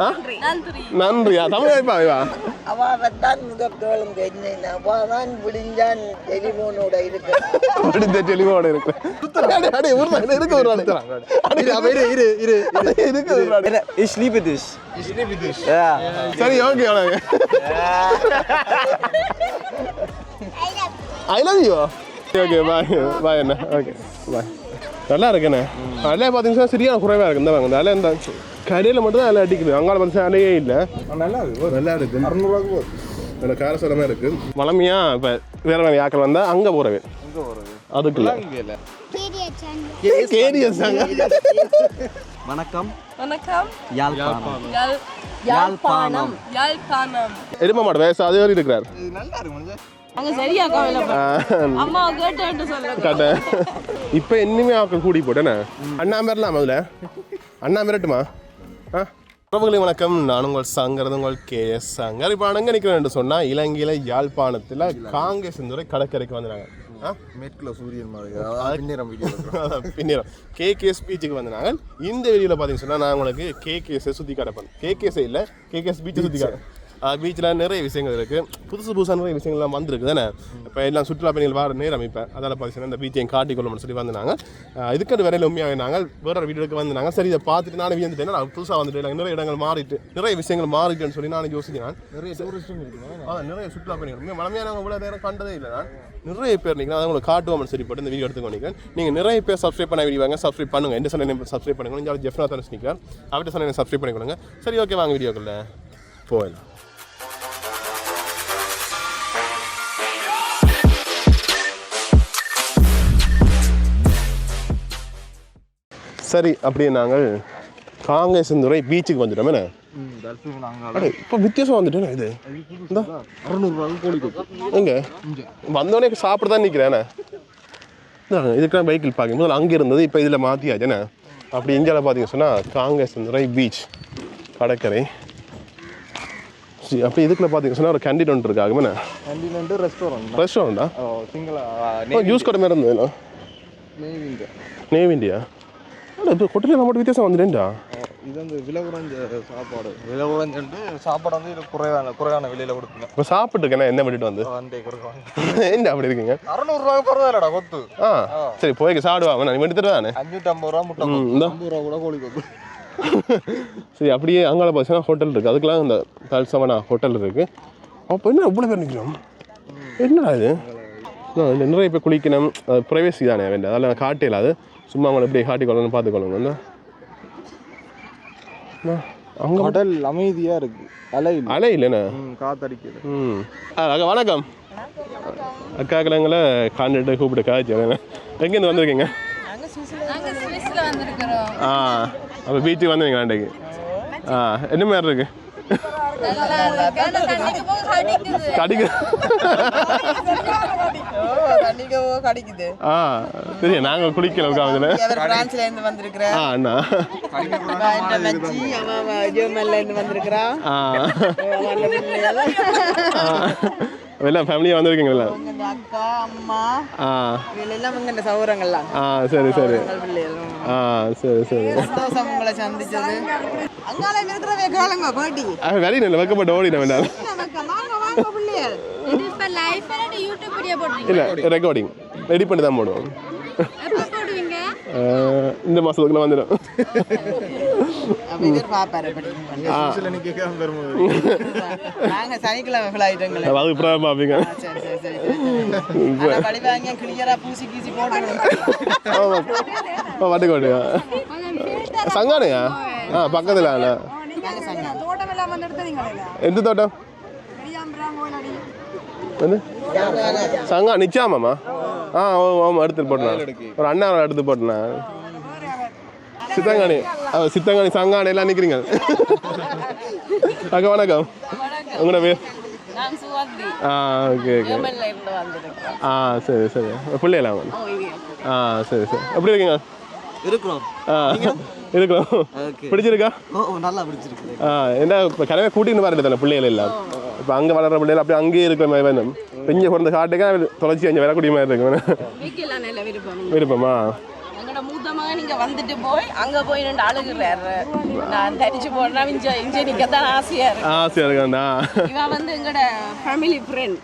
நன்றி நன்றியா தமிழ் வாய்ப்பா இவா அவாவைத்தான் முதல் கேளுங்க என்ன அவாதான் விடிஞ்சான் டெலிஃபோனோட இருக்கு முடிஞ்ச தெளிவோட இருக்கு அடே, ஒரு நாள் இருக்கு ஒரு நாள் அடே, இரு இரு இரு இருக்கு ஒரு நாள் Ich liebe dich. Ja. சரி ஓகே அவ்வளோ I love you okay bye bye Anna okay bye நல்லா இருக்குண்ணே அலையை பார்த்தீங்கன்னா சரியான குறைவாக இருக்கு. இந்த வாங்க இந்த அலை இந்த கடையில் மட்டும் தான் அலை அடிக்குது. அங்கால பார்த்தா அலையே இல்லை. நல்லா இருக்கு நல்லா இருக்கு அறுநூறுவாக்கு போகுது நல்ல காரசாரமாக இருக்கு. வளமையா இப்போ வேற வேற யாக்கள் வந்தால் அங்கே போகிறவே அதுக்குள்ள. வணக்கம். வணக்கம். யாழ்ப்பாணம். யாழ் யாழ்ப்பாணம். யாழ்ப்பாணம். எரும மாடு வயசு அது வரை இருக்கிறார். அங்க சரியா இப்போ இன்னுமே ஆக்கள் கூடி போட்டேண்ணே அண்ணா மிரலாம் அதில் அண்ணா மிரட்டுமா ஆ? உறவுகளே வணக்கம். நான் உங்கள் சங்கரது உங்கள் கே எஸ் சங்கர். இப்போ அங்கே நிற்கிறேன் சொன்னால் இலங்கையில் யாழ்ப்பாணத்தில் காங்கேசந்துறை கடற்கரைக்கு வந்துடுறாங்க ஆ? மேற்குல சூரியன் மாதிரி. பின்னிறம் வீடியோ பின்னிரம் கேகேஎஸ் பீச்சுக்கு வந்தாங்க இந்த வீடியோவில் பார்த்தீங்கன்னு சொன்னால் நான் உங்களுக்கு கேகேஎஸை சுற்றி காட்டப்பேன் கேகேஎஸ் இல்லை கேகேஎஸ் பீச்சை சுற்றி காட்டேன் பீச்சில் நிறைய விஷயங்கள் இருக்குது புதுசு புதுசாக நிறைய விஷயங்கள்லாம் வந்திருக்கு தானே? இப்போ எல்லாம் சுற்றுலா பயணிகள் வர நேரம் இப்போ. அதால் பார்த்தீங்கன்னா இந்த பீச்சையும் காட்டிக்கொள்ளணும்னு சொல்லி வந்தாங்க இதுக்கு வரையில் உண்மையாக நாங்கள் வேற ஒரு வீடியோக்கு வந்தாங்க சரி இதை பார்த்துட்டு நானும் வியந்துட்டேன். புதுசாக வந்துட்டு நிறைய இடங்கள் மாறிட்டு நிறைய விஷயங்கள் மாறிட்டுன்னு சொல்லி நான் யோசிக்கிறேன். நிறைய டூரிஸ்டும் நிறைய சுற்றுலா பயணிகள். உண்மையாக மலமையான இவ்வளோ நேரம் கண்டதே இல்லை நான். நிறைய பேர் நீங்கள் அதை உங்களுக்கு காட்டுவோம்னு சரி போட்டு இந்த வீடியோ எடுத்துக்கொண்டீங்க நீங்கள் நிறைய பேர் சப்ஸ்கிரைப் பண்ண வீடியோ வாங்க சப்ஸ்கிரைப் பண்ணுங்க. எந்த சண்டை சப்ஸ்கிரைப் பண்ணுங்க ஜெஃப்னா தான் ஸ்னிக்கர் அவர்கிட்ட சண்டை சப்ஸ்கிரைப் பண்ணி கொடுங்க சரி ஓகே வாங்க வீடியோக்குள்ள. போயிடலாம். சரி அப்படியே நாங்கள் காங்கேசந்துறை பீச்சுக்கு வந்துட்டோம். என்ன? இப்போ வித்தியாசம் வந்துட்டேன் இது? இந்த. எங்க? வந்தோடனே சாப்பிட தான் நிற்கிறேன் இதுக்கெல்லாம் பைக்கில் பார்க்க முதல்ல அங்கே இருந்தது இப்போ இதில் மாற்றியாச்சுண்ணே அப்படி இந்தியாவில் பார்த்தீங்க சொன்னால் காங்கேஸ் துறை பீச் கடற்கரை. சரி அப்படி இதுக்குள்ள பார்த்தீங்க சொன்னால் ஒரு கேண்டீன் ஒன்று இருக்காகுமே கண்டினென்ட் ரெஸ்டாரண்ட் ரெஸ்டாரண்டா சிங்கள யூஸ் கடை மாதிரி இருந்ததுண்ணா நேவிங்க நேவ் இந்தியா? இல்லை இப்போ கொட்டில் மட்டும் வித்தியாசம் வந்துட்டேன்டா இது வந்து விலை குறைஞ்ச சாப்பாடு. விலை குறைஞ்சு சாப்பாடு வந்து இது குறைவான குறைவான விலையில கொடுக்குங்க. இப்போ சாப்பிட்டுருக்கேன் என்ன விட்டுட்டு வந்து? வண்டே கொடுக்குவாங்க என்ன அப்படி இருக்கீங்க? அறுநூறுவாய்க்கு பரவாயில்லடா கொத்து. ஆ சரி போய்க்கு சாப்பிடுவாங்க நான் எடுத்துட்டு தானே அஞ்சூற்றி ஐம்பது ரூபா முட்டை. ஐம்பது ரூபா கூட கோழி கொத்து. சரி அப்படியே அங்கால பார்த்தீங்கன்னா ஹோட்டல் இருக்குது அதுக்கெல்லாம் இந்த தல்சமனா ஹோட்டல் இருக்குது அப்போ என்ன இவ்வளோ பேர் நிற்கிறோம் என்னடா இது? நிறைய பேர் குளிக்கணும். ப்ரைவேசி தானே வேண்டாம். அதெல்லாம் காட்டில அது சும்மா அவங்களை எப்படி காட்டிக்கொள்ளணும் பார்த்துக்கொள்ளணும் இந்த அங்கே கடல் அமைதியா இருக்கு. அலை இல்லை. அலை இல்லைண்ணே ம், காத்தடிக்குது. ம். ஆ, அக்கா வணக்கம். அக்காக்களங்களை காண்டிட்டு கூப்பிட்டு காய்ச்சி எங்கேருந்து வந்திருக்கீங்க? ஆ அப்போ பீச்சுக்கு வந்தீங்க அன்றைக்கு ஆ என்ன மாதிரி இருக்கு? கடிக்குது. ஆ தெரியும். நாங்கள் குளிக்கல உட்காந்துல அவர் பிரான்ஸ்ல இருந்து வந்திருக்கிற. ஆ அண்ணா. மச்சி அவன் ஜெர்மன்ல இருந்து வந்திருக்கிறா. ஆ அவன் பிள்ளைகள் ஆ. எல்லாம் ஃபேமிலியாக வந்திருக்கீங்களா இந்த அக்கா அம்மா ஆ இவங்க எல்லாம் இவங்க இந்த சௌரங்கள்லாம் ஆ சரி சரி எங்கள் பிள்ளைகளும் ஆ சரி சரி சந்தோஷம் உங்களை சந்திச்சது அங்கால இருக்கிறவே காலங்க பாட்டி ஆ வெரி நல்ல வைக்கப்பட்டு ஓடின வேண்டாம் வாங்க வாங்க பிள்ளைகள் இது இப்ப லைஃப் யூடியூப் வீடியோ போடுறீங்க இல்லை ரெக்கார்டிங் ரெடி பண்ணி தான் போடுவோம் எப்ப போடுவீங்க ஆ, இந்த மாதத்துக்குள்ள வந்துடும் அப்ப இவர் பாப்பாரு படிக்கும் நீ கேட்காம பெருமை நாங்க சனிக்கிழமை ஃபிளைட்டுங்களே அது அப்புறம் பார்ப்பீங்க வாட்டுக்கு வாட்டுக்கா. சங்கானையா ஆ பக்கத்தில் அண்ணா எந்த தோட்டம்? வந்து? சங்கா நிச்சாமாம்மா? ஆ ஓ ஆமாம் எடுத்துட்டு போட்டேன் ஒரு அண்ணா எடுத்து போட்டேன் சித்தங்காணி ஆ, சித்தங்காணி சங்காணி எல்லாம் நிற்கிறீங்க அக்கா வணக்கம். உங்களோட பேர்? ஆ ஓகே ஓகே ஆ சரி சரி. பிள்ளையெல்லாம் வந்து? ஆ சரி சரி. எப்படி இருக்கீங்க? இருக்கிறோம். ஆ இருக்கிறோம். பிடிச்சிருக்கா? நல்லா பிடிச்சிருக்கு ஆ என்ன இப்போ கிளம்பி கூட்டின்னு வரல தானே பிள்ளைகள் எல்லாம்? இப்போ அங்கே வளர்ற பிள்ளைகள் அப்படியே அங்கேயே இருக்கிற மாதிரி வேணும். இங்கே பிறந்த காட்டுக்கு தொலைச்சி அங்கே வரக்கூடிய மாதிரி நல்ல விருப்பம் விருப்பமா எங்களோட மூத்த மகன் இங்க வந்துட்டு போய் அங்க போய் நின்று அழுகுறாரு. நான் தரிச்சு போடுறா இஞ்ச இஞ்ச நிக்கத்தான் ஆசையா இருக்கு. ஆசையாக இருக்காண்டா இவன் வந்து எங்களோட ஃபேமிலி ஃப்ரெண்ட்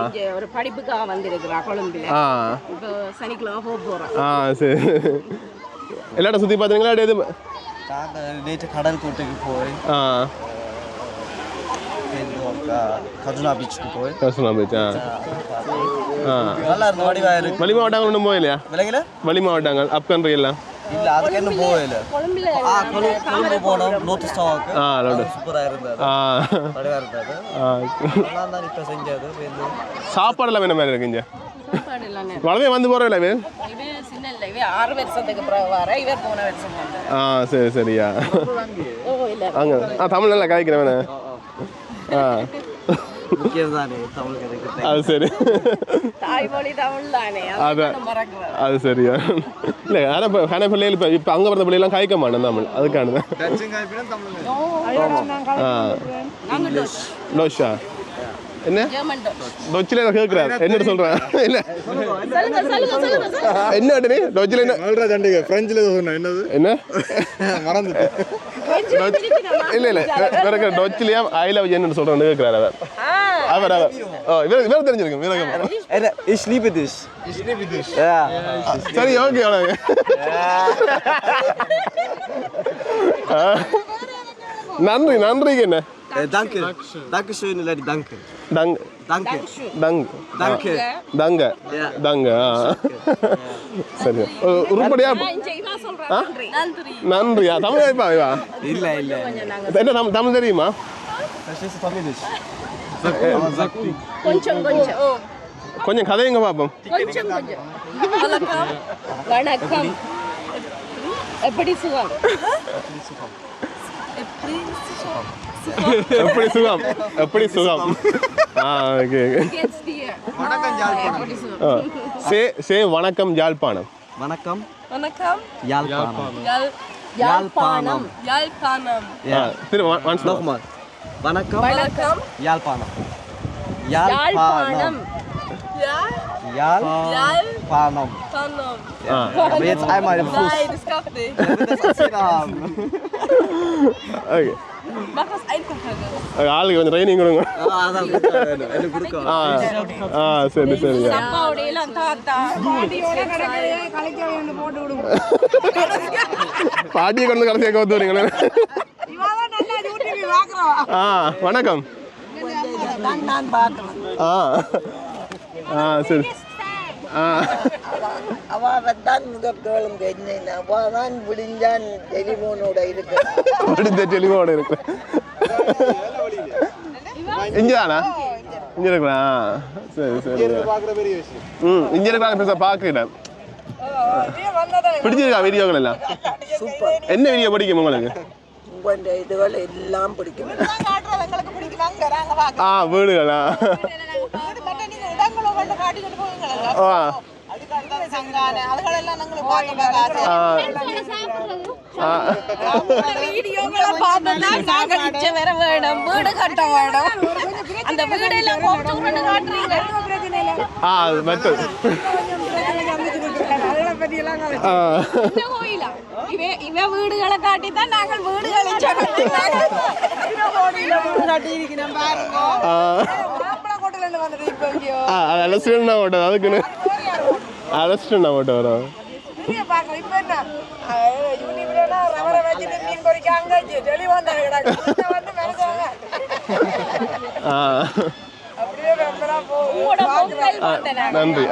இங்க ஒரு படிப்புக்காக வந்திருக்கிறா கொழும்புல. இப்போ சனிக்கிழமை போக போறான் ஆ சரி. எல்லா இடம் சுற்றி பார்த்தீங்களா அப்படியே நேற்று கடல் கோட்டைக்கு போய் ஆ. கஜுனா பீச்சுக்கு போய். கஷ்டம் போயிடுச்சா ஆ. நல்லா இருந்த வடிவா இருக்கு. வலி மாவட்டங்கள் ஒன்றும் போகலையா? விலங்குல வலி மாவட்டங்கள் அப் கண்ட்ரி எல்லாம். இல்ல அதுக்கு இன்னும் போகல கொழும்புல ஆ கொழு கொழும்பு போனோம் நோட்டு ஸ்டாக்கு ஆ லோடு சூப்பரா இருந்தது ஆ வடிவா இருந்தது ஆ நல்லா தான் இப்போ செஞ்சது வந்து சாப்பாடெல்லாம் என்ன மாதிரி இருக்குங்க சாப்பாடு எல்லாம் வந்து போகிறோம் இல்லை இவன் இவன் சின்ன இல்லை இவன் ஆறு வருஷத்துக்கு பிறகு வர இவர் போன வருஷம் வந்தார் ஆ சரி சரியா ஓ இல்ல அங்கே ஆ தமிழ் நல்லா காய்க்கிறவனே ஆ அது சரி. அதான். அதை சரியா. இல்லை ஆனால் இப்போ கன பிள்ளைகள் இப்போ இப்போ அங்கே பிறந்த பிள்ளைலாம் காய்க்க மாட்டேன் தமிழ். நாங்க டோஷ் என்ன? டொச்சில் என்ன கேட்குறாரு என்னட்டு சொல்கிறேன் இல்லை. சொல்லுங்க சொல்லுங்க சொல்லுங்க சொல்லுங்க. என்ன டொச்சில் என்ன? மல்ரா சண்டிகை ஃப்ரெஞ்சில் சொன்னேன் என்னது? என்ன? இல்லை இல்லை. வேற டொச்சிலேயே ஐ லவ் என்னன்னு சொல்கிறேன்னு கேட்குறாரு அவர். அவர் அவர். ஓ இவர் இவர் தெரிஞ்சிருக்கும் Ich liebe dich. ja சரி ஓகே அவ்வளோ நன்றி நன்றிக்கு என்ன? Danke. Danke. Schön இல்லாட்டி danke. Danke. Danke. தங்க Yeah. தங்க ஆ சரி உருப்படியா நன்றியா தமிழ் வாய்ப்பா இவா இல்ல இல்ல என்ன தமிழ் தெரியுமா கொஞ்சம் கொஞ்சம் கொஞ்சம் கதையுங்க பார்ப்போம் கொஞ்சம் கொஞ்சம் வணக்கம் வணக்கம் எப்படி சுகம் எப்படி சுகம் எப்படி சுகம்? ஆ ஓகே? எப்படி சுகம்? சே சே வணக்கம் யாழ்ப்பாணம். வணக்கம். வணக்கம். யாழ்ப்பாணம். யாழ் யாழ்ப்பாணம். யாழ்ப்பாணம். திரு ஒன்ஸ் வணக்கம். வணக்கம். யாழ்ப்பாணம். யாழ்ப்பாணம். யாழ்ப்பாணம் யாழ்ப்பாணம் யாழ்ப்பாணம் ஆ aber jetzt einmal im Fuß Nein, das klappt nicht. Wenn wir das erzählt haben. Okay Mach was einfacher. ஆளுக்கு கொஞ்சம் ட்ரைனிங் கொடுங்க Ah, அதான் கொடுத்தா வேணும். எனக்கு கொடுக்க ஆ ஆ சரி சரியா அப்பாவுடைய ஆ சரி. ஆ. அவதான் முதற்கோளும் என்ன அவதான் விடிஞ்சான் டெலிபோனோட இருக்கு. முடிஞ்ச டெலிஃபோன் இருக்கு. இங்கே தானா இங்கே இருக்கிறா சரி. சரி பார்க்குற பெரிய விஷயம். ம் இங்கே இருக்கிறாங்க பெருசாக பார்க்கல. பிடிச்சிருக்கா வீடியோக்கள் எல்லாம்? என்ன வீடியோ பிடிக்கும் உங்களுக்கு? உங்க இதுகள் எல்லாம் பிடிக்கும். ஆ வீடுகளா? வீடுகளை காட்டி தான் நாங்கள் வீடுகளை நான் ஓட்டது. அதுக்குன்னு வரோம். பார்த்தேன் நாங்க. நன்றி.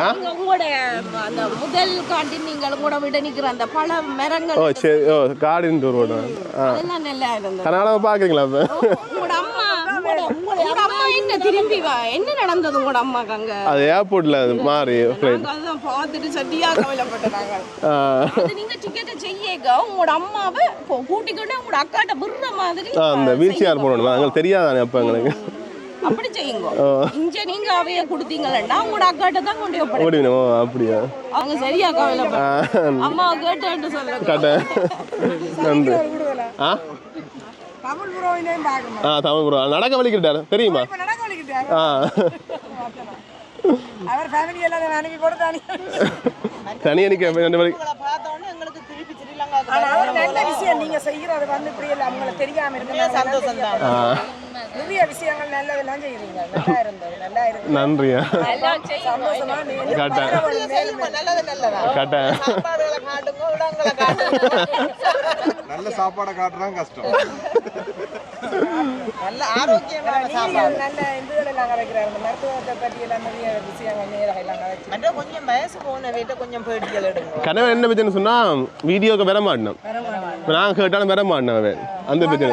முதல் காட்டி நீங்கள் கூட விட நிக்கிற அந்த பழ மரங்கள் ஓ சரி. ஓ கார்டன் டூர் ஓடுவேன் நல்லா இருந்தது. கர்நாடகா பார்க்குறீங்களா இப்போ உங்களோட அம்மா உங்களோட அம்மா என்ன திரும்பி வா என்ன நடந்தது உங்களோட அம்மாக்கு அங்க? அது ஏர்போர்ட்டில் அது மாறி ஃப்ளைட் அதான் பார்த்துட்டு சட்டியா கவலைப்பட்டுறாங்க ஆ. அது நீங்க டிக்கெட்டை செய்யக்க உங்களோட அம்மாவை கூட்டிக்கிட்டு உங்களோட அக்காட்ட விடுற மாதிரி அந்த வீல் சேர் போடணுமா எங்களுக்கு தெரியாதானே அப்போ எங்களுக்கு? அப்படி செய்யுங்க. இங்க நீங்க அவைய கொடுத்தீங்களா உங்களோட அக்காட்ட தான் கொண்டு போய் ஓ அப்படியா? அவங்க சரியா கவலைப்பட்டு அம்மா கேட்டு சொல்லுங்க. கட்ட நன்றி. ஆ? ஆ தமிழ் ப்ரோ நடக்க வலிக்கிட்டாரு தெரியுமா? தனியா நிக்க ஆனா ஒரு நல்ல விஷயம். நீங்க செய்யறது வந்து இப்படி எல்லாம் அவங்களுக்கு தெரியாம இருக்கு சந்தோஷம் நிறைய விஷயங்கள் நல்லதெல்லாம் செய்யறீங்க. நல்லா இருந்தது. நல்லா இருந்தது. நன்றியா? சந்தோஷமா நீங்க காட்டேன் நல்லது நல்லதா? காட்டேன் சாப்பாடுகளை காட்டுங்க நல்ல சாப்பாடை காட்டுறான் கஷ்டம். நல்ல ஆரோக்கியமான நீங்க நல்ல இதுகள் எல்லாம் இந்த மருத்துவத்தை பற்றி எல்லாம் நிறைய விஷயங்கள் நேரம் எல்லாம் மற்ற கொஞ்சம் வயசு போன வீட்டை கொஞ்சம் பேட்டிகள் எடுங்க. கனவு என்ன பிரச்சனை சொன்னா வீடியோக்கு வர மாட்டோம் நான் கேட்டாலும் வர மாட்டேன் அவன். அந்த பிரச்சனை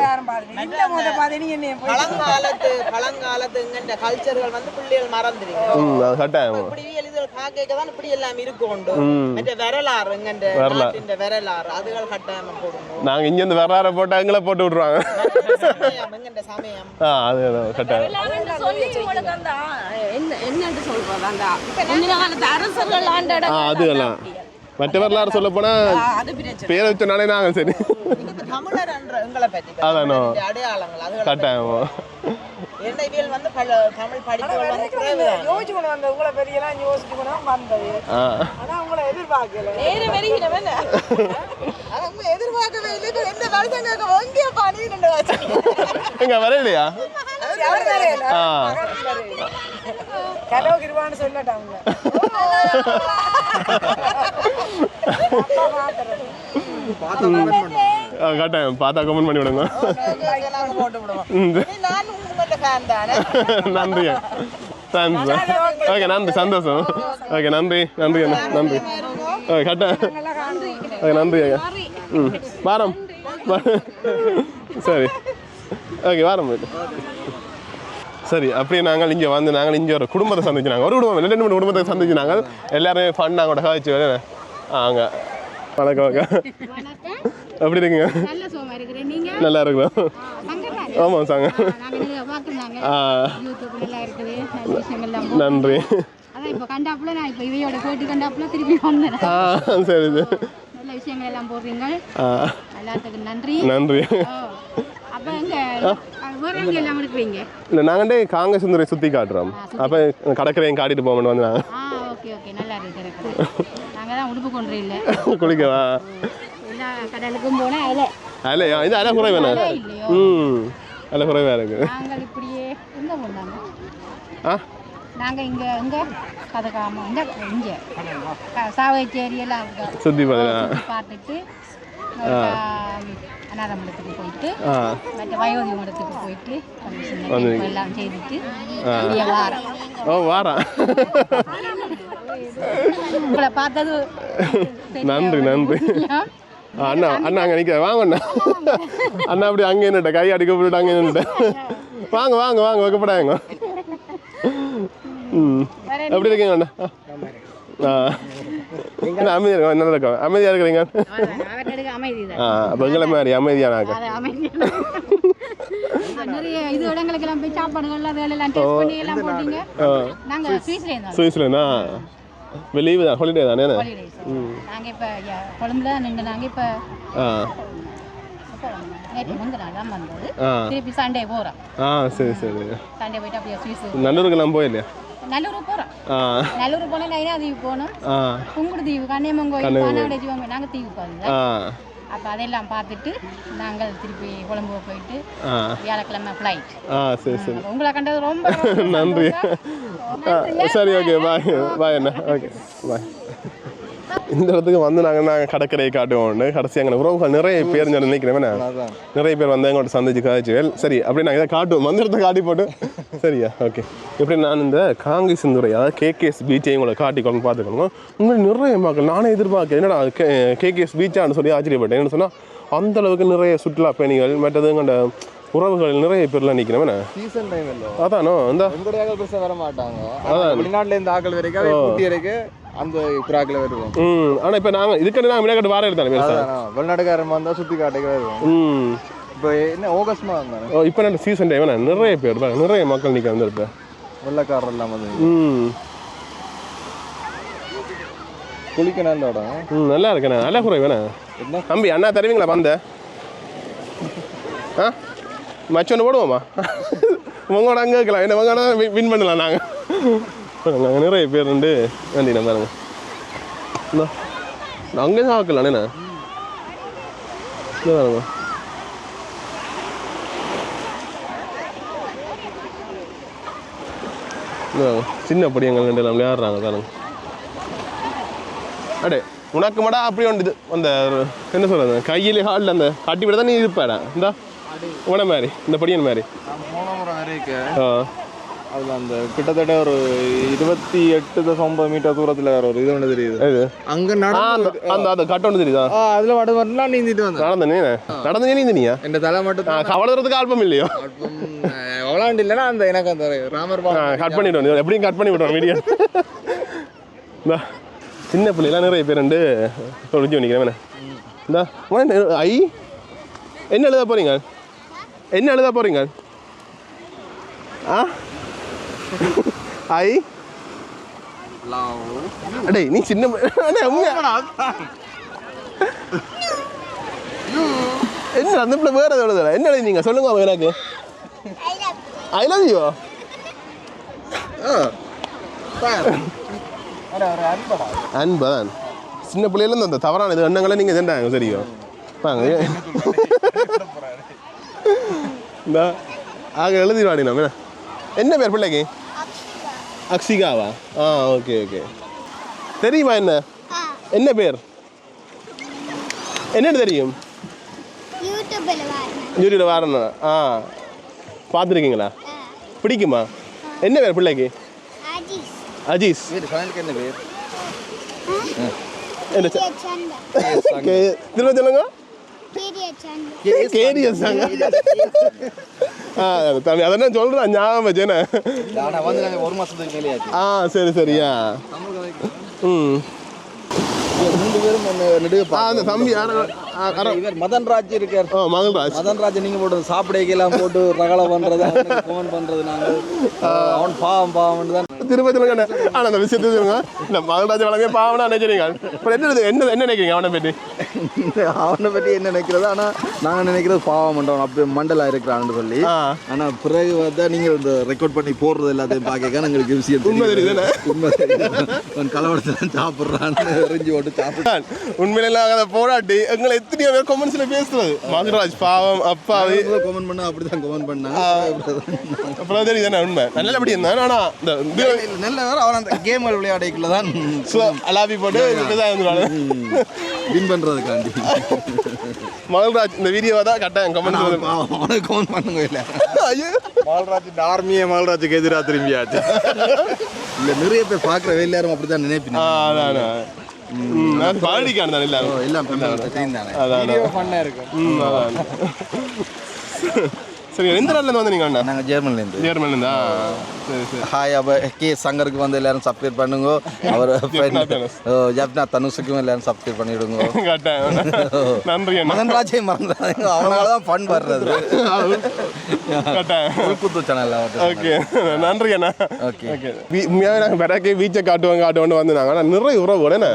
நீங்க பழங்காலத்து பழங்காலத்து இங்கன்ற கல்ச்சர்கள் வந்து பிள்ளைகள் மறந்துடுங்க. கட்டாயம் இப்படி எழுதுகள் காக்கைக்கு தான் இப்படி எல்லாம் இருக்கும் உண்டு மற்ற வரலாறு நாட்டின் வரலாறு அதுகள் கட்டாயமா போடணும் நாங்கள் இங்கேருந்து வர்றார போட்டால் எங்களை போட்டு விட்ருவாங்க அது கட்டாயம் அதுகெல்லாம் மற்ற வரலாறு சொல்ல பிரச்சனை பேரை வச்சனாலே நாங்கள் சரி. அதானோ. கட்டாயம் என்ன இவியல் வந்து தமிழ் படிப்புகள் வந்து குறைவுதான் யோசிச்சு கொண்டு வந்த உங்களை பெரிய எல்லாம் யோசிச்சு கொண்டு தான் வந்தது. ஆனா உங்களை எதிர்பார்க்கல. நேரு வருகிறவன் அவங்க எதிர்பார்க்கவே இல்லை. என்ன வருஷம் கேட்க வங்கிய பணி எங்க வரையில கலவு கிருவான்னு சொல்லட்டாங்க கட்டாயம் பார்த்தா கமெண்ட் பண்ணி. விடுங்க நன்றி தேங்க்ஸ் ஓகே நன்றி சந்தோஷம் ஓகே நன்றி நன்றி நன்றி ஓகே கட்டாயம் ஓகே நன்றி ஐயா ம் வாரம் சரி ஓகே வாரம் போயிட்டு சரி அப்படியே நாங்கள் இங்கே வந்து நாங்கள் இங்கே ஒரு குடும்பத்தை சந்திச்சினாங்க ஒரு குடும்பம் ரெண்டு மூணு குடும்பத்தை சந்திச்சினாங்க எல்லாரும் ஃபன் கூட காய்ச்சி ஆ அங்கே வணக்கம் வணக்கம் எப்படி இருக்கீங்க நல்ல சோமா ஆமாம் சாங்க. நன்றி. சரி விஷயங்கள் எல்லாம் போடுறீங்க எல்லாத்துக்கும் நன்றி. நன்றி. இல்லை நாங்கள்டே காங்கிரஸ் சுந்தரை சுற்றி காட்டுறோம். அப்போ கடற்கரையும் காட்டிட்டு போகணும்னு வந்து நாங்கள் ஆ ஓகே ஓகே. நல்லா இருக்கு இருக்குது நாங்கள் தான் உடுப்பு கொண்டு இல்லை குளிக்கவா எல்லா கடலுக்கும் போனால் அதில் அல்லையா இது அலை குறைவானே இல்லையோ ம் அலை குறைவாக இருக்குது நாங்கள் இப்படியே எங்கே போனாங்க ஆ நாங்கள் இங்கே இங்கே எல்லாம் இங்க சுற்றி பார்த்தா சுத்தி பார்த்துட்டு அனாதமடத்துக்கு போயிட்டு ஆ மற்ற வயோதி மடத்துக்கு போயிட்டு எல்லாம் செய்துட்டு வாரம் ஓ வாரா உங்களை பார்த்தது நன்றி நன்றி அண்ணா அண்ணா அங்கே நிற்க வாங்க அண்ணா. அண்ணா அப்படி அங்கே நின்றுட்ட கை அடிக்க போட்டு அங்கே நின்றுட்ட வாங்க வாங்க வாங்க வைக்கப்படாங்க ம். எப்படி இருக்கீங்க அண்ணா? ஆ. அமைதியாக இருக்கோம் நல்லா இருக்கோம். அமைதியாக இருக்கிறீங்க? ஆ அப்போ எங்களை மாதிரி அமைதியான நிறைய இப்போ லீவு தான் ஹாலிடே தானே நாங்கள் இப்போ கொழும்புல நின்று நாங்கள் இப்போ திருப்பி சண்டே போகிறோம் ஆ சரி சரி. சண்டே போயிட்டு அப்படியே ஸ்வீஸ் நல்லூருக்கெல்லாம் போயில்லையா? நல்லூர் போகிறோம் நல்லூர் போனால் லைனா தீவு போகணும். புங்குடு தீவு கன்னியம்மன் கோயில் கன்னியம்மன் பானாவடை தீவம் நாங்கள் தீவு போகுது ஆ. அப்போ அதெல்லாம் பார்த்துட்டு நாங்கள் திருப்பி கொழம்பு போயிட்டு வியாழக்கிழமை ஃப்ளைட் ஆ சரி சரி. உங்களை கண்டது ரொம்ப நன்றி. சரி ஓகே. பாய் பாய் அண்ணா. ஓகே பாய் இந்த இடத்துக்கு வந்து நாங்கள் நாங்கள் கடற்கரையை காட்டுவோம் கடைசி அங்கே உறவுகள் நிறைய பேர் நான் நினைக்கிறேன் அதான். நிறைய பேர் வந்து எங்கள்கிட்ட சந்திச்சு காய்ச்சி சரி அப்படி நாங்கள் இதை காட்டுவோம். அந்த இடத்த காட்டி போட்டு. சரியா? ஓகே. இப்படி நான் இந்த காங்கிஸ் துறை அதாவது கேகேஎஸ் பீச்சையும் உங்களை காட்டிக்கொண்டு பார்த்துக்கணும்? உண்மையில நிறைய மக்கள் நானே எதிர்பார்க்க என்னடா கேகேஎஸ் பீச்சான்னு சொல்லி ஆச்சரியப்பட்டேன். என்ன சொன்னால் அந்த அளவுக்கு நிறைய சுற்றுலா பயணிகள் மற்றது எங்கள்ட உறவுகள் நிறைய பேர்லாம் நிற்கிறேன் சீசன் டைம் இல்லை. அதானோ? இந்த. வர மாட்டாங்க ஆனா வெளிநாட்டுல இருந்து ஆக்கள் கூட்டி வரைக்கும் அந்த குராக்கில் வருவோம். ம் ஆனால் இப்போ நாங்கள் இதுக்கு நாங்கள் விளையாட்டு வாரம் எடுத்தாலும் வெளிநாட்டுக்காரன் வந்தால் சுற்றி காட்டுக்கு வருவோம். ம். இப்போ என்ன ஆகஸ்ட் மாதம் தானே? ஓ இப்போ நான் சீசன் டைம் நிறைய பேர் பாருங்க, நிறைய மக்கள் நிற்க வந்திருப்பேன் வெள்ளக்காரர் எல்லாம் வந்து ம். குளிக்க நல்ல இடம். ம் நல்லா இருக்கேண்ணே. நல்லா குறை வேணே தம்பி அண்ணா தருவீங்களா பந்த? ஆ? மச்சு ஒன்று போடுவோமா? உங்களோட அங்கே இருக்கலாம் என்ன உங்களோட வின் பண்ணலாம் நாங்கள் நாங்கள் நிறைய பேர் உண்டு வேண்டி நம்ம பாருங்க. இந்தா. அங்கே தான் ஆக்கலாம் அண்ணே இது பாருங்க. பாருங்க. சின்ன படியங்கள் ரெண்டு விளையாடுறாங்க தானுங்க அடே உனக்கு மடா அப்படி ஒன்று அந்த என்ன சொல்றது கையிலே ஹாலில் அந்த கட்டி விட தான் நீ இருப்பாடா. இந்தா உன மாதிரி இந்த படியன் மாதிரி. நான் ஆ. அதில் அந்த கிட்டத்தட்ட ஒரு இருபத்தி எட்டு தசம் ஒன்பது மீட்டர் தூரத்தில் வேற ஒரு இது ஒன்று தெரியுது. அங்கே ஆ, அந்த அந்த கட்ட ஒன்று தெரியுதா? அதில் வட வரலாம் நீந்திட்டு வந்தேன். நடந்த நீ நடந்த நீ நீ என் தலை மட்டும் கவலைறதுக்கு ஆல்பம் இல்லையோ? விளாண்டு இல்லைன்னா அந்த எனக்கு அந்த ராமர் கட் பண்ணிவிடுவோம் எப்படியும் கட் பண்ணி விடுவோம் வீடியோ சின்ன பிள்ளைலாம் நிறைய பேர் ரெண்டு ஒழிஞ்சு பண்ணிக்கிறேன் இந்தா ஐ? என்ன எழுத போறீங்க? என்ன எழுத போறீங்க? ஆ? ஐ அடே நீ சின்ன? என்ன அந்த பிள்ளை வேற எதாவது எழுதல என்ன எழுதிங்க சொல்லுங்க அவங்க எனக்கு ஐ லவ் யூ அன்பதான் சின்ன பிள்ளையில அந்த தவறான இது எண்ணங்களை நீங்கள் தண்டாங்க சரியும் வாங்க இந்த ஆக எழுதிடுவாடி நம்ம என்ன பேர் பிள்ளைக்கு அக்ஷிகாவா ஆ ஓகே ஓகே தெரியுமா என்ன என்ன பேர் என்னன்னு தெரியும் யூடியூப்ல வரணும் ஆ பார்த்துருக்கீங்களா பிடிக்குமா என்ன பேர் பிள்ளைக்கு அஜீஸ் என்ன பேர் என்ன திரும்ப சொல்லுங்க கேரியஸ் தம்பி அதான் சொல்கிறேன் ஞாபகம் வச்சேனே ஆனால் வந்து நாங்கள் ஒரு மாதத்துக்கு மேலே ஆ சரி சரியா ம். மூன்று பேரும் அந்த தம்பி யார ஆ, யாரோ- இவர் மதன் ராஜ் இருக்கார். மகன்ராஜ் மதன் ராஜ். நீங்க போட்டு சாப்பிடைக்கெல்லாம் போட்டு ரகலை பண்றது ஃபோன் பண்றது நாங்கள் அவன் பாவம் பாவம் தான். திரும்ப சொல்லுங்க அண்ணே. ஆனா அந்த விஷயத்தை சொல்லுங்க. இந்த மகன்ராஜ் வளமே பாவனா நினைக்கிறீங்க அப்புறம் என்ன? என்ன என்ன நினைக்கிறீங்க அவனை பற்றி அவனை பற்றி என்ன நினைக்கிறது? ஆனா நாங்க நினைக்கிறது பாவம் பண்றோம். அப்படி மண்டலா இருக்கிறான்னு சொல்லி. ஆ. ஆனா பிறகு பார்த்தா நீங்க இந்த ரெக்கார்ட் பண்ணி போடுறது எல்லாத்தையும் பார்க்க எங்களுக்கு விஷயம் உண்மை தெரியுது. உண்மை அவன் கலவரத்தில் சாப்பிட்றான்னு எறிஞ்சு போட்டு சாப்பிட்டு. உண்மையில அதை போராட்டி எங்களை எத்தனையோ பேர் கொமெண்ட்ஸ்ல பேசுறது மகன்ராஜ் பாவம் அப்பாவி கமெண்ட் பண்ணா அப்படிதான் கமெண்ட் பண்ணா அப்புறம் தெரியுதானே உண்மை நல்ல அப்படி இருந்தான் ஆனா இந்த நல்ல வேற அவன் அந்த கேம்கள் விளையாடைக்குள்ள தான் அலாபி போட்டு வின் பண்றதுக்காண்டி மகன்ராஜ் இந்த வீடியோவை தான் கட்டாயம் கமெண்ட்ஸ் வந்து அவனுக்கு கமெண்ட் பண்ணுங்க இல்லை ஐயோ மால்ராஜ் ஆர்மியே மால்ராஜுக்கு எதிராக திரும்பியாச்சு இல்ல நிறைய பேர் பார்க்குற எல்லாரும் அப்படிதான் நினைப்பீங்க பாடிக்கான தான் இல்லை தானே அதான் ம், அதான். சரி எந்த நாள்ல இருந்து வந்து நீங்க அண்ணா? நாங்கள் ஜெர்மன்லேருந்து. ஜெர்மன்ல இருந்தா சரி சரி. ஹாய் அப்போ கே சங்கருக்கு வந்து எல்லாரும் சப்ஸ்கிரைப் பண்ணுங்க. அவர் ஜப்னா தனுஷ். ஜப்னா தனுஷுக்கும் எல்லாரும் சப்ஸ்கிரைப் பண்ணிவிடுங்க நன்றி மகன்ராஜே மறந்துடாதீங்க. அவனால தான் ஃபன் வர்றது. Ulkuthu channel okay. நன்றி அண்ணா. ஓகே. ஓகே. நாங்கள் பிறக்கே பீச்சை காட்டுவோம் காட்டுவோம்னு வந்து நாங்கள் ஆனால் நிறைய உறவு என்ன?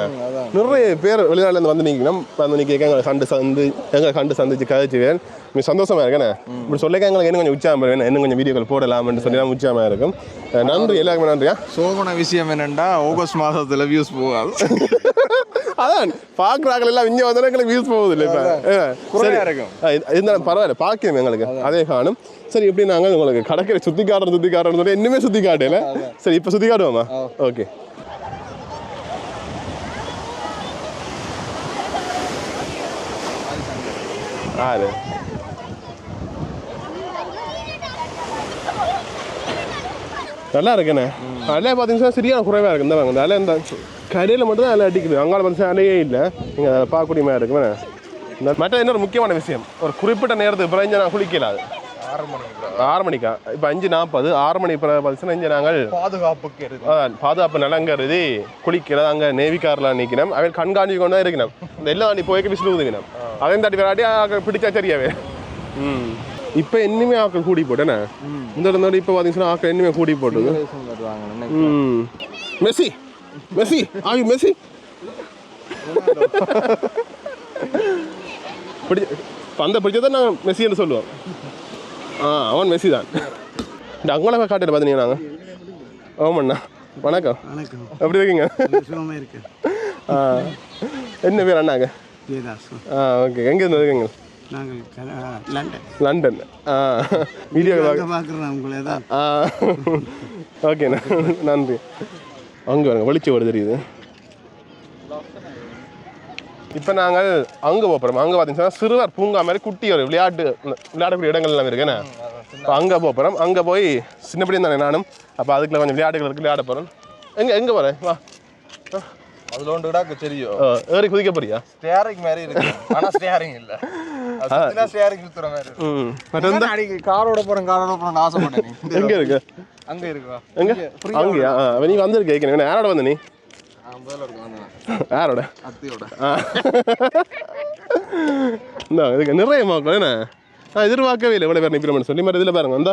நிறைய பேர் வெளிநாட்டிலேருந்து வந்து நிற்கணும் வந்து நிற்க எங்களை கண்டு சந்து எங்களை கண்டு சந்திச்சு கதைச்சுவேன் மிக சந்தோஷமா இருக்கேண்ணே இப்படி சொல்லிக்க எங்களுக்கு இன்னும் கொஞ்சம் உச்சாம வேணும் இன்னும் கொஞ்சம் வீடியோக்கள் போடலாம்னு சொல்லி தான் உச்சாம இருக்கும். நன்றி எல்லாருக்குமே நன்றியா? சோகன விஷயம் என்னென்னா ஆகஸ்ட் மாதத்தில் வியூஸ் போகாது. அதான் பார்க்குறாங்க எல்லாம் இங்கே வந்தாலும் எங்களுக்கு வியூஸ் போகுது இல்லை இப்போ இருக்கும். இருந்தாலும் பரவாயில்ல பார்க்கணும் எங்களுக்கு. அதே காணும் சரி எப்படி நாங்கள் உங்களுக்கு கடற்கரை சுற்றி காட்டுறோம் சுற்றி காட்டுறோம்னு சொல்லி இன்னுமே சுற்றி காட்டல சரி இப்போ சுற்றி காட்டுவோமா ஓகே. ஆறு நல்லா இருக்குண்ணே அலையா பார்த்தீங்கன்னா சரியான குறைவாக இருக்கு. இந்த வாங்க இந்த அலை இந்த கரையில் மட்டும் தான் அலை அடிக்குது. அங்கால பார்த்தீங்கன்னா அலையே இல்லை. நீங்கள் அதை பார்க்கக்கூடிய மாதிரி இந்த மற்ற இன்னொரு முக்கியமான விஷயம். ஒரு குறிப்பிட்ட நேரத்துக்கு பிறகு நான் குளிக்கலாது ஆறு மணிக்கு ஆறு மணிக்கா? இப்போ அஞ்சு நாற்பது ஆறு மணி பார்த்தீங்கன்னா இங்கே நாங்கள் பாதுகாப்புக்கு பாதுகாப்பு நலங்கிறது குளிக்கிறது அங்கே நேவிக்காரில் நிற்கணும் அவன் கண்காணிச்சு கொண்டு தான் இருக்கணும். எல்லாம் நீ போய்க்கு விசில் ஊதுக்கணும் அதையும் தட்டி விளையாடி ஆக்கள் பிடிச்சா சரியாவே. ம். இப்போ இன்னுமே ஆக்கள் கூடி போட்டேனே இந்த இருந்தோட இப்போ பார்த்தீங்கன்னா ஆக்கள் இன்னுமே கூடி போட்டுது. ம். மெஸ்ஸி மெஸ்ஸி ஆயு மெஸ்ஸி. பிடி பந்த பிடிச்சதை நான் மெஸ்ஸின்னு சொல்லுவோம். ஆ அவன் மெஸ்ஸி தான் இந்த அங்கோல காட்டிட்டு பார்த்தீங்கன்னா நாங்கள் ஆமாண்ணா வணக்கம். வணக்கம். எப்படி இருக்கீங்க? என்ன பேர் அண்ணாங்க? ஆ ஓகே. எங்கே இருந்து இருக்கீங்க நாங்கள் லண்டன். வீடியோ ஓகேண்ணா நன்றி. அங்கே வருங்க வெளிச்சம் வருது தெரியுது? இப்போ நாங்கள் அங்கே போகிறோம் அங்கே பார்த்தீங்கன்னா சிறுவர் பூங்கா மாதிரி குட்டி ஒரு விளையாட்டு விளையாடக்கூடிய இடங்கள் எல்லாம் இருக்குண்ணே இப்போ அங்கே போகிறோம் அங்கே போய் சின்னப்படி தானே நானும். அப்போ அதுக்குள்ள கொஞ்சம் விளையாட்டுகள் இருக்கு விளையாட போகிறோம் எங்கே எங்கே போகிறேன் வா. அதுல ஒன்று விடாக்கு தெரியும். ஏறி குதிக்க போறியா? ஸ்டேரிங் மாதிரி இருக்கு. ஆனா ஸ்டேரிங் இல்ல. ஸ்டேரிங் சுத்துற மாதிரி இருக்கு. ம். மற்ற அடிக்கடி காரோட போறேன் காரோட போறேன் ஆசைப்பட்டேன் எங்கே இருக்கு? அங்க இருக்குவா எங்க? அங்கேயா? நீ வந்திருக்க கேட்கணும் யாரோட வந்த நீ? இருக்கு யாரோட? அத்தியோட. இந்த இதுக்கு நிறைய மக்கள் என்ன? நான் எதிர்பார்க்கவே இல்லை இவ்வளோ பேர் நிற்கிறோம்னு சொல்லி. மாதிரி இதில் பாருங்க அந்த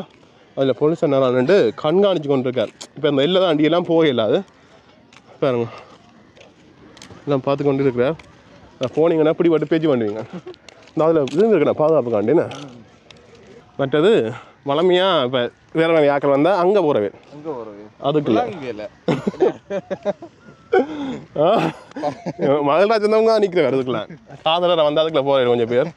அதில் போலீஸ் நின்று கண்காணிச்சு கொண்டு இருக்கார் இப்போ இந்த எல்லாம் அண்டியெல்லாம் போகல அது பாருங்க. எல்லாம் பார்த்து கொண்டு இருக்கிறார் போனீங்கன்னா பிடிபட்டு பேச்சு பண்ணுவீங்க. இந்த அதில் இது இருக்குண்ணா பாதுகாப்பு காண்டின்னு மற்றது வளமையாக இப்போ வேற வேறு யாக்கள் வந்தால் அங்கே போகிறவே அங்க போறது அதுக்குள்ள. இல்ல. மகள்ராஜ் வந்தவங்க நிற்கிறேன் அதுக்குள்ள. காதலரை வந்து அதுக்குள்ள போகிறேன் கொஞ்சம் பேர்.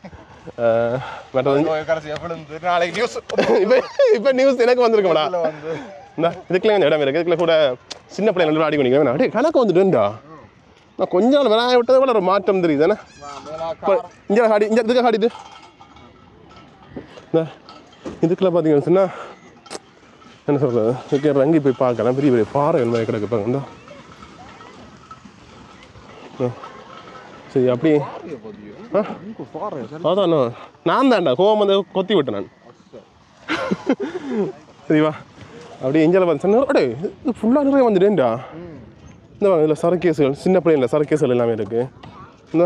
இப்போ இப்போ நியூஸ் எனக்கு வந்திருக்கோம்டா. வந்து. இந்த இதுக்குள்ள கொஞ்சம் இடம் இருக்குது இதுக்குள்ள கூட சின்ன பிள்ளைங்க நல்லா ஆடி பண்ணிக்கிறேன் அடே கணக்கு வந்துட்டுண்டா நான் கொஞ்ச நாள் வேணா விட்டதை விட ஒரு மாற்றம் தெரியுது. தானே இங்கே ஆடி இங்கே இதுக்கு ஆடிது இந்த இதுக்குள்ள பார்த்தீங்கன்னு சொன்னால் என்ன சொல்கிறது இதுக்கு இறங்கி போய் பார்க்கலாம் பெரிய பெரிய பாறைகள் மாதிரி கிடக்கு பாருங்க. சரி அப்படி. அதான் நான் தான்டா. கோவம் வந்து கொத்தி விட்டேன் நான். சரிவா அப்படியே எஞ்சால பார்த்து சொன்னா அடே இது ஃபுல்லாக நிறைய வந்துட்டேன்டா. இந்த இதில் சரக்கேசுகள் சின்ன பிள்ளைங்கள சரக்கேசுகள் எல்லாமே இருக்கு. இந்த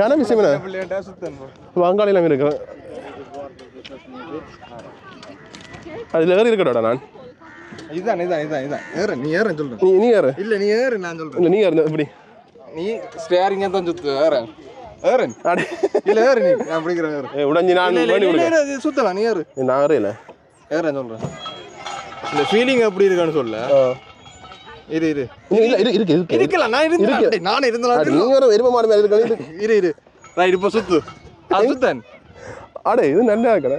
கன விஷயம் என்ன? வங்காளி எல்லாமே இருக்கு. அதில் ஏறி இருக்கடா நான். இதான் இதான் இதான் இதான். ஏறு நீ ஏறேன் சொல்றேன். நீ நீ ஏறு. இல்ல நீ ஏறு நான் சொல்றேன். இல்லை நீ ஏறு எப்படி நீ ஸ்டேரிங் தான் ஏறேன் ஏறேன் அடே. இல்ல ஏறு நீ. நான் பிடிக்கிறேன் ஏறு. உடைஞ்சி நான் இல்ல, இல்ல, இல்ல, இல்ல, சுத்தலாம் நீ ஏறு. நான் ஏறையில ஏறேன் சொல்றேன். இந்த ஃபீலிங் எப்படி இருக்கான்னு சொல்ல. இரு இரு. இல்லை இருக்கு இருக்கு இருக்கு. இருக்கலாம் நான் இருக்கு. இருந்தேன். நானே இருந்தேன். நீங்க வேற எருமை மாடு மாதிரி இருக்கணும் இரு இரு. ரைட் இப்போ சுத்து. சுத்தன். அடே இது நல்லா இருக்கடா.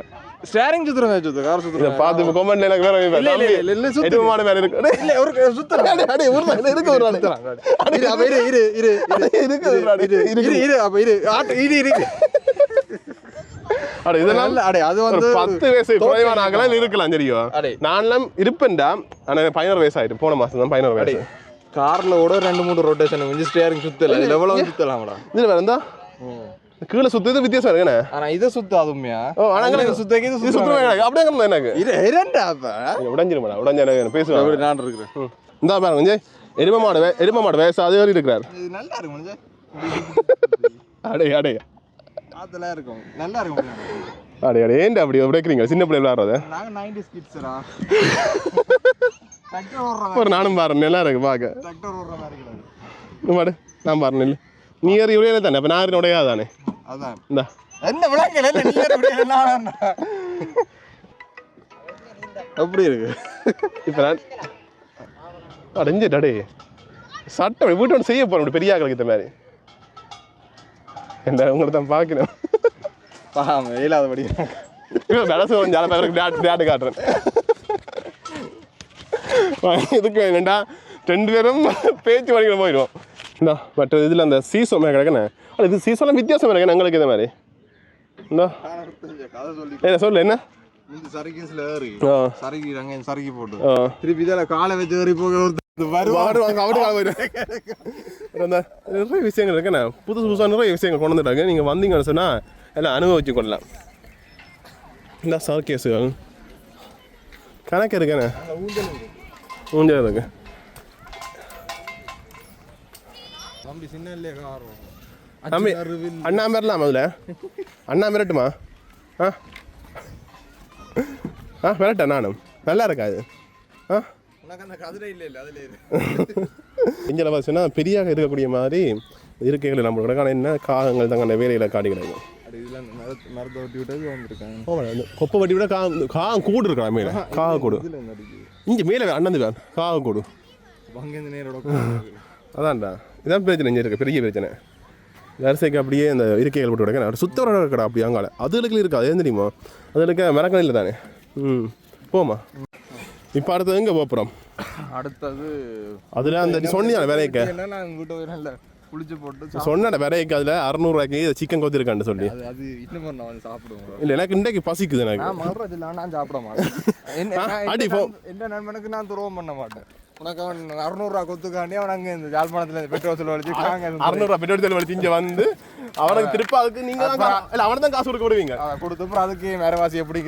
ஸ்டேரிங் சுத்துறேன் சுத்து. கார் இதை சுத்துறேன் பார்த்து இப்போ கொமெண்ட்ல எனக்கு வேற. இல்ல, இல்ல, இல்ல, சுத்து. எருமை மாடு மாதிரி இருக்கு. இல்ல ஒரு சுத்தலாம். அடே, அடே, ஒரு நாள் இருக்கு ஒரு நாள் இரு இரு இரு இரு. இரு இருக்கு ஒரு இரு இரு அப்ப இரு. ஆட்டு இரு இரு. அட இதெல்லாம் அடே அது வந்து பத்து வயசு குறைவான ஆகலாம் இருக்கலாம் அடே. நான்லாம் இருப்பேன்டா. ஆனா பதினோரு வயசு ஆயிட்டு போன மாசம் தான் பதினோரு வயசு. கார்ல கூட ரெண்டு மூணு ரொட்டேஷன் கொஞ்சம் ஸ்டேரிங் சுத்தல எவ்வளவு சுத்தலாம்டா? இதுல வேற இருந்தா? கீழே சுத்துறது வித்தியாசம் இருக்குண்ணே ஆனா இத சுத்தாது உண்மையா? ஓ ஆனா சுத்தக்கு இது இது எனக்கு அப்படியே கிடந்தது எனக்கு? இரு இரண்டா அப்ப. உடைஞ்சிருமாடா உடஞ்ச எனக்கு பேசுவேன் நான் இருக்கிறேன். இந்தா பாருங்க கொஞ்சம் எரும மாடு எரும மாடு வயசு அது ஏறி இருக்கிறார். இது நல்லா இருக்கும் அடே அடே. ஆத்தலா இருக்கும். நல்லா இருக்கும் அடே அடே ஏன்டா அப்படி? உடைக்கிறீங்க சின்ன பிள்ளை விளையாடுறத நாங்க 90s கிட்ஸ்ரா ஒரு நானும் பாரு நல்லா இருக்கு பார்க்க டிராக்டர் ஓடுற மாதிரி கிடையாது இந்த மாடு நான் பாரு நெல் நீ ஏறி உடையில தானே? அப்போ நான் ஏறி உடையாதானே? அதான். இந்தா. என்ன விளங்கல இல்ல நீ அப்படி இருக்கு. இப்போ நான் அடைஞ்சிட்டு அடே சட்டம் வீட்டு ஒன்று செய்ய போகிறோம் பெரிய ஆக்களுக்கு இந்த மாதிரி. என்ன உங்களை தான் பார்க்கணும் பாம் இயலாதபடி விளசு கொஞ்சம் ஜால பேருக்கு டேட் காட்டுறேன். இதுக்கு என்னடா ரெண்டு பேரும் பேச்சு வழிகளை போயிடுவோம். இந்தா மற்ற இதில் அந்த சீசோ மேலே கிடக்குண்ணே அது இது சீசோலாம் வித்தியாசம் இருக்கு எங்களுக்கு இந்த மாதிரி. இந்தா. என்ன சொல்லு என்ன? இந்த சரக்கீஸ்ல ஏறி. ஆ. சரக்கி அங்க சரக்கி போட்டு. திருப்பி இதால காலை வச்சு ஏறி போக ஒருத்தர் வருவான். வாடு வாங்க அவரு வாங்க போயிடும் அந்த நிறைய விஷயங்கள் இருக்குண்ணே புதுசு புதுசாக நிறைய விஷயங்கள் கொண்டு வந்துட்டாங்க நீங்கள் வந்தீங்கன்னு சொன்னால் எல்லாம் அனுபவிச்சு கொள்ளலாம் இந்த சர்க்கேஸுகள் கணக்கு இருக்கேண்ணே ஊஞ்சல் இருக்கு தம்பி அண்ணா மிரலாம் அதில் அண்ணா மிரட்டுமா ஆ ஆ மிரட்டா நானும் நல்லா இருக்கா அது ஆ இங்கே பார்த்தீங்கன்னா பெரியாக இருக்கக்கூடிய மாதிரி இருக்கைகள் நம்ம கிடக்கான என்ன? காகங்கள் தாங்க அந்த வேலையில் காட்டி கிடக்கும் கொப்பை வட்டி விட கா காகம் கூடு இருக்கலாம் மேலே? காக கூடு. இங்கே மேலே அண்ணந்து வேன் காக கூடு. அதான்டா. இதான் பிரச்சனை இங்கே இருக்கு பெரிய பிரச்சனை. வரிசைக்கு அப்படியே இந்த இருக்கைகள் போட்டு கிடக்க சுத்த ஒரு கடை அப்படி அங்கால. அதுகளுக்கு இருக்கா அது ஏன் தெரியுமா? அதுகளுக்கு மரக்கடையில் தானே. ம். போமா இப்போ அடுத்தது எங்கே போகிறோம் அடுத்தது அதில் அந்த நீ சொன்னியா என்ன நான் வீட்டு போய் நல்ல குளிச்சு போட்டு சொன்னட விரைக்கு அதில் அறநூறுவாய்க்கு சிக்கன் கொத்திருக்கான்னு சொல்லி. அது இன்னும் நான் சாப்பிடுவோம் இல்லை எனக்கு இன்றைக்கு பசிக்குது எனக்கு. நான் மறுறது இல்லை நான் சாப்பிட மாட்டேன். என்ன அடி நண்பனுக்கு நான் துரோகம் பண்ண மாட்டேன். உனக்கு அவன் அறுநூறுவா கொத்துக்காண்டி அவன் அங்கே இந்த யாழ்ப்பாணத்தில் இந்த பெட்ரோல் செலவு வச்சு நாங்கள் அறநூறுவா பெட்ரோல் செலவு இங்கே வந்து அவனுக்கு திருப்ப அதுக்கு நீங்கள் தான் கா- இல்லை அவனை தான் காசு கொடுக்க விடுவீங்க. கொடுத்து அப்புறம் அதுக்கு வேறவாசி எப்படி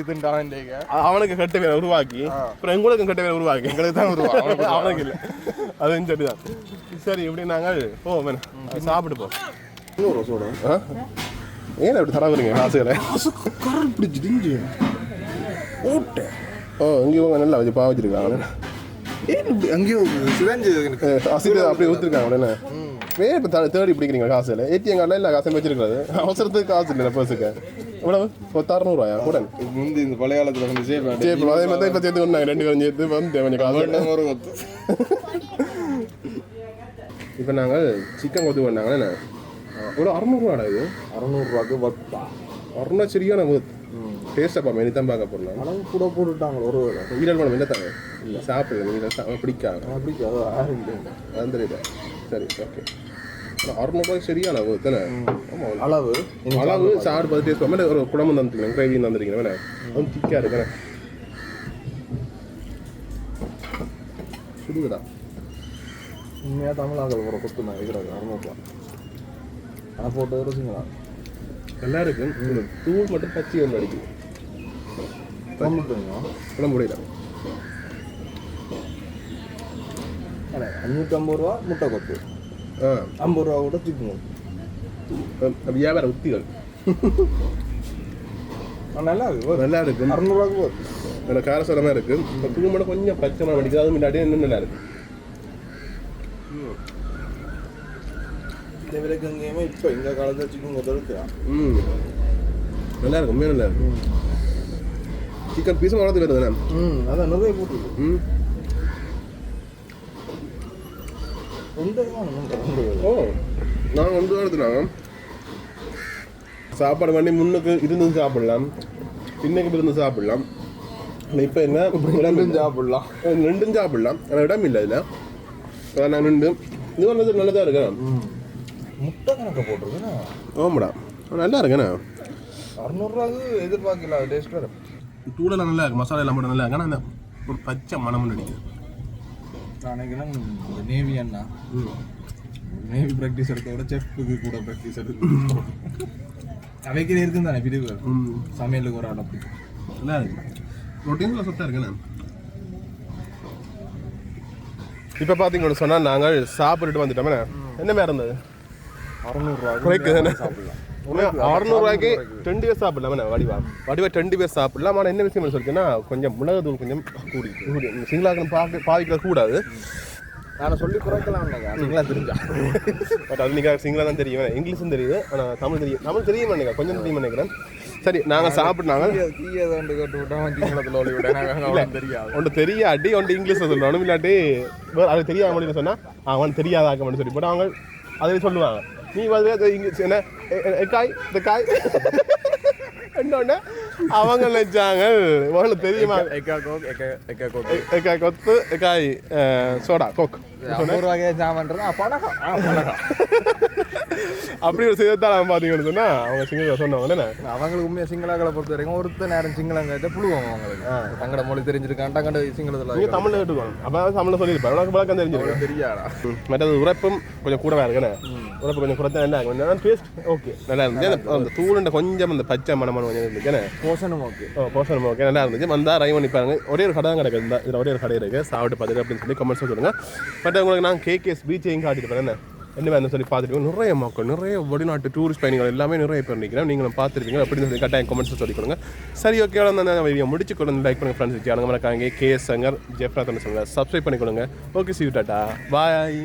அ- அவனுக்கு கட்ட வேலை உருவாக்கி அப்புறம் எங்களுக்கும் கட்ட வேலை உருவாக்கி. எங்களுக்கு தான் வருவா அவனுக்கு இல்லை. அதுவும் சரிதான். சரி இப்படி நாங்கள் போ வேணும் சாப்பிட்டு போ. ஆ? ஏன் அப்படி தர வரீங்க காசுகளை கரல் பிடிச்சிட்டு ஓட்ட. ஓ இங்கே இவங்க நல்லா வச்சு பா வச்சிருக்காங்க ஏன் இப்படி அங்கேயோ சிதஞ்சு அசிட்டு அப்படியே ஊற்றிருக்காங்க உடனே. ஏன் இப்போ தேடி பிடிக்கிறீங்க காசுல? ஏடிஎம் கார்டில் இல்லை காசு வச்சிருக்காது அவசரத்துக்கு காசு இல்லை பர்ஸுக்கு இவ்வளவு? பத்து அறுநூறுவாயா கூட முந்தி இந்த பழைய காலத்தில் கொஞ்சம் சேஃப் சரி இப்போ அதே மாதிரி இப்போ சேர்த்து கொண்டாங்க. ரெண்டு பேரும் சேர்த்து வந்து கொஞ்சம் காசு. இப்போ நாங்கள் சிக்கன் கொத்து பண்ணாங்கண்ணே இவ்வளோ அறநூறுவாடா இது? அறுநூறுவாக்கு வத்தா அருணா சரியான டேஸ்ட்டாக பார்ப்பேன் இனி தான் பார்க்க போடலாம் அளவு கூட போட்டுட்டாங்க ஒரு ஈரல் பழம் என்ன தாங்க இல்லை சாப்பிடுங்க நீங்கள் பிடிக்காங்க அப்படி அது யாரும் இல்லை அது தெரியல சரி ஓகே அறுநூறுபாய்க்கு சரியான அளவு தானே? அளவு. அளவு சாறு பார்த்து டேஸ்ட் பண்ண ஒரு குழம்பு தந்துருக்கீங்க கிரேவி தந்துருக்கீங்க வேணா அதுவும் திக்காக இருக்குண்ணே சுடுதா உண்மையாக தமிழாக்கள் ஒரு கொத்து நான் இருக்கிறது அறுநூறுவா ஆனால் போட்டு ருசிங்களா நல்லா இருக்கு. தூள் மட்டும் பச்சை ஒன்று அடிக்குது. குழம்பு முடியல. அஞ்சூற்றம்பது ரூபா முட்டை கொத்து. ஆ. ஐம்பது ரூபா கூட கொத்து வியாபார உத்திகள். நல்லா இருக்கு நல்லா இருக்கு. அறுநூறுவாக்கு போகுது அதில் காரசாரமாக இருக்கு. இப்போ மட்டும் கொஞ்சம் பச்சை மரம் அடிக்குது அது முன்னாடியே இன்னும் நல்லா இருக்கு. இந்த விலைக்கு எங்கேயுமே இப்போ இந்த காலத்தில் சிக்கன் கொத்து எடுக்கிறா ம். நல்லா இருக்கு உண்மையாக நல்லா இருக்கு. சிக்கன் பீஸும் வளர்த்து வருது தானே ம் அதான் நிறைய போட்டுருக்கு ம். ரெண்டு ரெண்டு ரெண்டு ஓ நாங்கள் வந்து எடுத்துனாங்க சாப்பாடு வண்டி முன்னுக்கு இருந்து சாப்பிடலாம் பின்னுக்கு இருந்து சாப்பிடலாம். இப்போ என்ன? ரெண்டும் சாப்பிடலாம். ரெண்டும் சாப்பிடலாம். ஆனால் இடம் இல்லை இதில் அதான் நான் நின்று இது வந்து நல்லதாக இருக்கேன் முட்டை கணக்கு போட்டிருக்குண்ணா. ஆமாடா. நல்லா இருக்கேண்ணா. அறுநூறுவாக்கு எதிர்பார்க்கல டேஸ்ட் தூளெல்லாம் நல்லா இருக்கு மசாலா எல்லாம் போட்டு நல்லா இருக்கு. ஆனால் அந்த ஒரு பச்சை மனம் அடிக்குது நான் நேவி அண்ணா. நேவி ப்ராக்டிஸ் எடுக்க விட செஃப்க்கு கூட ப்ராக்டிஸ் எடுக்கு அவைக்கு இருக்கும் தானே பிரிவு. சமையலுக்கு ஒரு ஆள் அப்படி. நல்லா இருக்கு. ப்ரோட்டீன்ல சொத்தா இருக்குண்ணே இப்போ பார்த்தீங்கன்னு சொன்னால் நாங்கள் சாப்பிட்டுட்டு வந்துட்டோமே என்ன? மாதிரி இருந்தது? அறுநூறுவா குறைக்கு தானே சாப்பிடலாம். அறுநூறுவாய்க்கு ரெண்டு பேர் சாப்பிடலாம் வடிவா? வடிவா ரெண்டு பேர் சாப்பிடலாம் ஆனால் என்ன விஷயம் சொல்லிட்டுன்னா கொஞ்சம் மிளகுத்தூள் கொஞ்சம் கூடி கூடி. சிங்களாக்கு பார்க்க பாவிக்க கூடாது. நான் சொல்லி குறைக்கலாம் நீங்களா தெரிஞ்சா. பட் அது நீங்கள் சிங்களா தான் தெரியும். இங்கிலீஷும் தெரியுது ஆனால் தமிழ் தெரியும். தமிழ் தெரியும் நினைக்கிறேன் கொஞ்சம் தெரியும் நினைக்கிறேன். சரி நாங்கள் சாப்பிட்னாங்க ஒன்று தெரியாட்டி ஒன்று இங்கிலீஷில் சொல்லணும் இல்லாட்டி அது தெரியாத அப்படின்னு சொன்னால் அவன் தெரியாதாக்கம்னு சொல்லி. போட்டு அவங்க அதில் சொல்லுவாங்க. நீ வந்து இங்கிலீஷ் என்ன? எக்காய் இந்த காய்? என்னொன்னு அவங்க நினைச்சாங்க. உங்களுக்கு தெரியுமா? எக்கா கோக் எக்கா எக்கா கோக். எ- எக்காய் கொத்து எக்காய் சோடா கோக். நூறு வகையை ஆ பணக்கம் அப்படி ஒரு செய்தித்தாள் அவன் பார்த்தீங்கன்னு சொன்னால் அவங்க சிங்கள சொன்னவங்க என்ன அவங்களுக்கு உண்மையாக சிங்களாக்களை பொறுத்த வரைக்கும் ஒருத்த நேரம் சிங்களம் கேட்ட புழுவாங்க அவங்களுக்கு தங்கட மொழி தெரிஞ்சிருக்கான் தங்கட சிங்களத்தில் நீங்கள் தமிழில் கேட்டுக்கணும் அப்போ தமிழில் சொல்லியிருப்பேன் உனக்கு விளக்கம் தெரிஞ்சிருக்கும் தெரியாடா மற்றது உரைப்பும் கொஞ்சம் கூடவா இருக்குண்ணே உரைப்பு கொஞ்சம் குறைத்தா நல்லா இருக்கும் நல்லா டேஸ்ட் ஓகே நல்லா இருந்துச்சு அந்த- தூளுண்ட கொஞ்சம் அந்த பச்சை மணமணம் கொஞ்சம் இருந்துச்சுண்ணே போஷனும் ஓகே ஓ போஷன் ஓகே நல்லா இருந்துச்சு வந்தால் ரைவ் பண்ணி பாருங்க ஒரே ஒரு கடை தான் கிடக்கு இந்த இதில் ஒரே ஒரு கடை இருக்குது சாப்பிட்டு பார்த்துட்டு அப்படின்னு சொல்லி கமெண்ட்ஸ் சொல்லுங்கள் பட் உங்களுக்கு நான் கேகேஎஸ் பீச்சையும் காட்டிட்டு போகிறேன் என்ன என்ன வேணும் சொல்லி பார்த்துட்டு நிறைய மக்கள் நிறைய வெளிநாட்டு டூரிஸ்ட் பயணிகள் எல்லாமே நிறைய பேர் நிற்கிறேன் நீங்களும் பார்த்துருப்பீங்க அப்படின்னு சொல்லி கட்டாயம் கமெண்ட்ஸ் சொல்லி கொடுங்க சரி ஓகே அந்த வீடியோ முடிச்சு கொடுங்க லைக் பண்ணுங்க ஃப்ரெண்ட்ஸ் சேனல் மறக்காங்க கே சங்கர் ஜெஃப்ரா சொல்லுங்கள் சப்ஸ்கிரைப் பண்ணிக்கொள்ளுங்க ஓகே சி டாட்டா பாய்